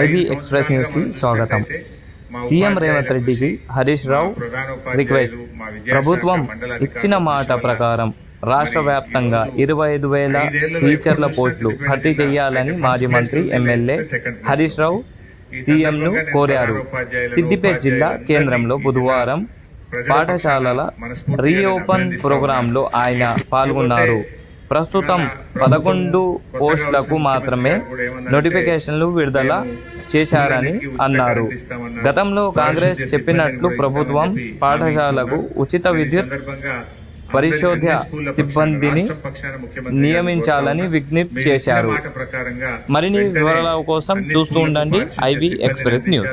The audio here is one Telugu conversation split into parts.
ఐబీ ఎక్స్ప్రెస్ న్యూస్కి స్వాగతం. సీఎం రేవంత్ రెడ్డికి హరీష్ రావు రిక్వెస్ట్. ప్రభుత్వం ఇచ్చిన మాట ప్రకారం రాష్ట్ర వ్యాప్తంగా ఇరవై ఐదు వేల టీచర్ల పోస్టులు భర్తీ చేయాలని మాజీ మంత్రి ఎమ్మెల్యే హరీష్ రావు సీఎంను కోరారు. సిద్దిపేట జిల్లా కేంద్రంలో బుధవారం పాఠశాలల రీఓపెన్ ప్రోగ్రాంలో ఆయన పాల్గొన్నారు. ప్రస్తుతం పదకొండు పోస్టులకు మాత్రమే నోటిఫికేషన్లు విడుదల చేశారని అన్నారు. గతంలో కాంగ్రెస్ చెప్పినట్లు ప్రభుత్వం పాఠశాలకు ఉచిత విద్యుత్ పరిశోధ్య సిబ్బందిని నియమించాలని విజ్ఞప్తి చేశారు. మరిన్ని వివరాల కోసం చూస్తూ ఉండండి. IB express news.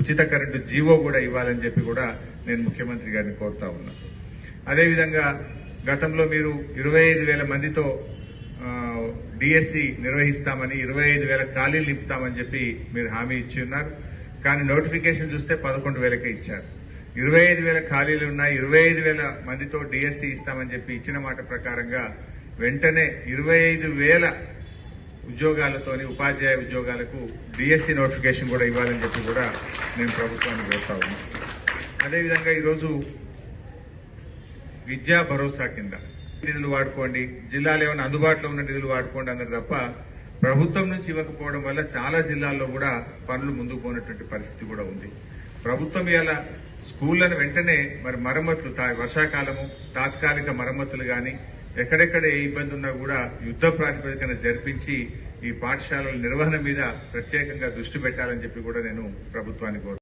ఉచిత కరెంటు జీవో కూడా ఇవ్వాలని చెప్పి కూడా నేను ముఖ్యమంత్రి గారిని కోరుతా ఉన్నా అదేవిధంగా గతంలో మీరు ఇరవై ఐదు వేల మందితో డిఎస్సి నిర్వహిస్తామని ఇరవై ఐదు వేల ఖాళీలు నింపుతామని చెప్పి మీరు హామీ ఇచ్చి ఉన్నారు. కానీ నోటిఫికేషన్ చూస్తే పదకొండు వేలకే ఇచ్చారు. ఇరవై ఐదు వేల ఖాళీలు ఉన్నాయి ఇరవై ఐదు వేల మందితో డిఎస్సి ఇస్తామని చెప్పి ఇచ్చిన మాట ప్రకారంగా వెంటనే ఇరవై ఐదు వేల ఉద్యోగాలతోని ఉపాధ్యాయ ఉద్యోగాలకు డిఎస్సి నోటిఫికేషన్ కూడా ఇవ్వాలని చెప్పి కూడా నేను ప్రభుత్వాన్ని కోరుతా ఉన్నాను అదేవిధంగా ఈరోజు విద్యా భరోసా కింద. నిధులు వాడుకోండి. జిల్లాలో ఏమైనా అందుబాటులో ఉన్న నిధులు వాడుకోండి అన్నారు తప్ప ప్రభుత్వం నుంచి ఇవ్వకపోవడం వల్ల చాలా జిల్లాల్లో కూడా పనులు ముందుకు పోయినటువంటి పరిస్థితి కూడా ఉంది. ప్రభుత్వం ఇవాళ స్కూళ్ళను వెంటనే మరి మరమ్మతులు వర్షాకాలము తాత్కాలిక మరమ్మతులు గాని ఎక్కడెక్కడ ఏ ఇబ్బంది ఉన్నా కూడా యుద్ధ ప్రాతిపదికన జరిపించి ఈ పాఠశాలల నిర్వహణ మీద ప్రత్యేకంగా దృష్టి పెట్టాలని చెప్పి కూడా నేను ప్రభుత్వాన్ని కోరు